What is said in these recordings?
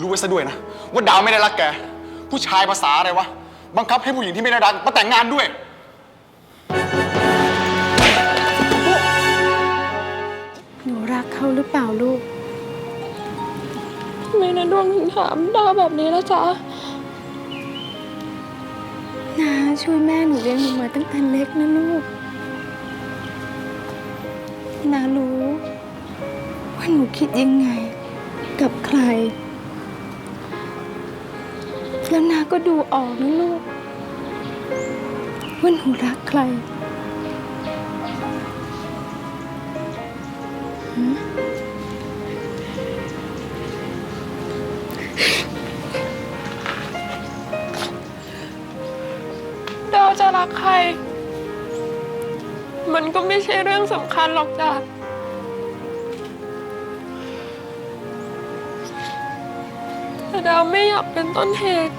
รู้ไว้ซะด้วยนะ ว่าดาวไม่ได้รักแก ผู้ชายภาษาอะไรวะ บังคับให้ผู้หญิงที่ไม่ได้รักมาแต่งงานด้วย หนูรักเขาหรือเปล่าลูก ทำไมนะดวงถึงถามดาวแบบนี้ละจ๊ะ นาช่วยแม่หนูเลี้ยงหนูมาตั้งแต่เล็กนะลูก นารู้ ว่าหนูคิดยังไง กับใคร แล้วนาก็ดูออกนะลูกว่าหนูรักใครเดาจะรักใคร มันก็ไม่ใช่เรื่องสำคัญหรอกจ้ะ แต่ดาวไม่อยากเป็นต้นเหตุ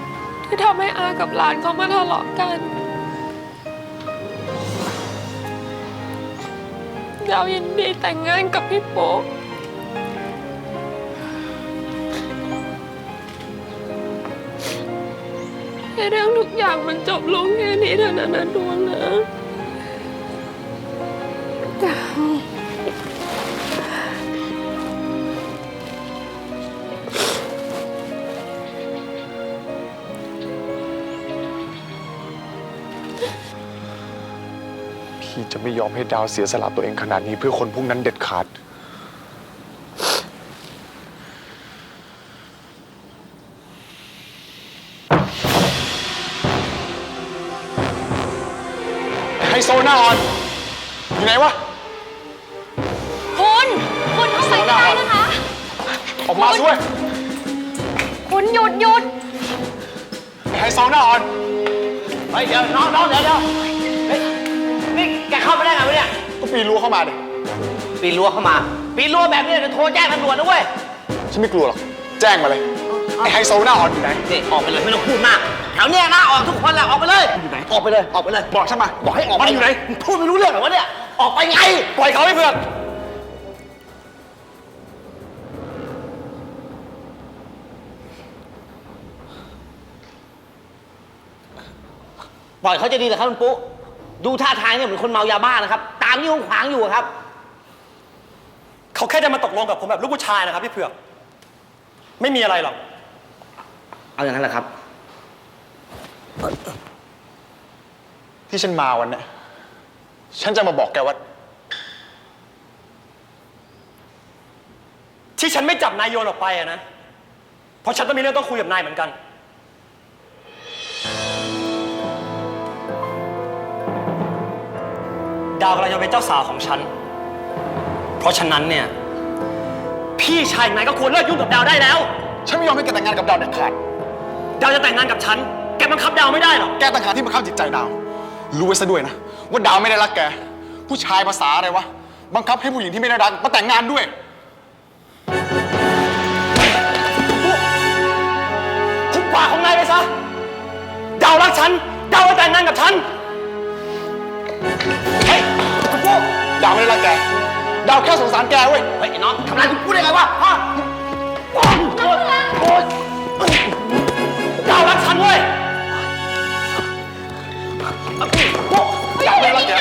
ที่ทำให้อากับหลานเขามาทะเลาะกัน ดาวยินดีแต่งงานกับพี่โป๊กให้เรื่องทุกอย่างมันจบลงแค่นี้เถอะนะนะดวงนะดาว พี่จะไม่ยอมให้ดาวเสียสละตัวเองขนาดนี้เพื่อคนพวกนั้นเด็ดขาด ไฮโซหน้าอ่อน อยู่ไหนวะ คุณ คุณเข้าไปไม่ได้นะคะ ออกมาช่วย คุณหยุดหยุดไฮโซหน้าอ่อน เฮ้ยเดี๋ยวน้องน้องเดี๋ยวเดี๋ยวเฮ้ยนี่แกเข้าไปได้ไงวะเนี่ย ก็ปีนรั้วเข้ามาดิปีนรั้วเข้ามา ปีนรั้วแบบนี้เดี๋ยวโทรแจ้งตำรวจนะเว้ย ฉันไม่กลัวหรอก แจ้งมาเลย ไอไฮโซหน้าอ่อนอยู่ไหน นี่ออกไปเลยไม่ต้องพูดมากแถวเนี้ยหน้าออกทุกคนแหละออกไปเลยอยู่ไหนออกไปเลยออกไปเลย บอกฉันมา บอกให้ออกไปมันอยู่ไหนมึงพูดไม่รู้เรื่องเหรอวะเนี่ย ออกไปไง ปล่อยเขาให้เพื่อน ปล่อยเขาจะดีเหรอครับคุณปุ๊ดูท่าทางเนี่ยเหมือนคนเมายาบ้านะครับ ตามยุ่งขวางอยู่อะครับ เขาแค่จะมาตกลงกับผมแบบลูกผู้ชายนะครับพี่เผือก ไม่มีอะไรหรอก เอาอย่างนั้นแหละครับ ที่ฉันมาวันเนี้ยฉันจะมาบอกแกว่า ที่ฉันไม่จับนายโยนออกไปอะนะ เพราะฉันต้องมีเรื่องต้องคุยกับนายเหมือนกัน ดาวกำลังจะเป็นเจ้าสาวของฉัน เพราะฉะนั้นเนี่ย พี่ชายนายก็ควรเลิกยุ่งกับดาวได้แล้ว ฉันไม่ยอมให้แกแต่งงานกับดาวเด็ดขาด ดาวจะแต่งงานกับฉัน แกบังคับดาวไม่ได้หรอก แกต่างหากที่มาเข้าจิตใจดาว รู้ไว้ซะด้วยนะ ว่าดาวไม่ได้รักแก ผู้ชายภาษาอะไรวะ บังคับให้ผู้หญิงที่ไม่ได้รักมาแต่งงานด้วย ทุกปากของนายไปซะ ดาวรักฉัน ดาวจะแต่งงานกับฉัน ดาวแค่สงสารแกเว้ย เฮ้ยไอ้น้องทำอะไรคุณพูดได้ไงวะฮะดาวรักฉันเว้ยดาวไม่ได้รักแก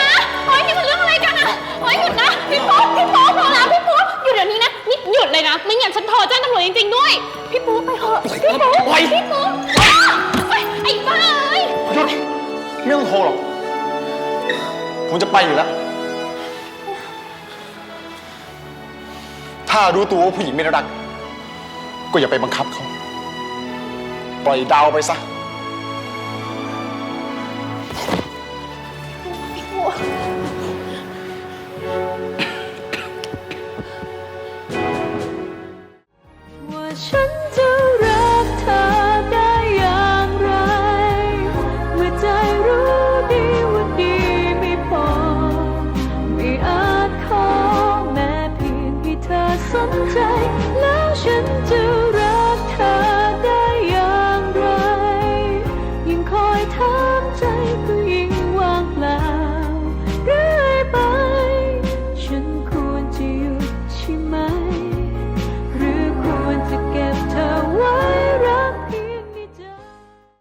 เฮ้ยนี่มันเรื่องอะไรกันอะเฮ้ยหยุดนะพี่ป๊อปพี่ป๊อปพอแล้วพี่ป๊อปหยุดเดี๋ยวนี้นะนี่หยุดเลยนะ ไม่งั้นฉันโทรแจ้งตำรวจจริงๆด้วย พี่ป๊อปไปเถอะพี่ป๊อปปล่อยพี่ป๊อปอ้าวเฮ้ยไอ้บ้าเอ้ย หยุดไม่ต้องโทรหรอก ผมจะไปอยู่แล้ว ถ้ารู้ตัวว่าผู้หญิงไม่รัก ก็อย่าไปบังคับเขา ปล่อยดาวไปซะ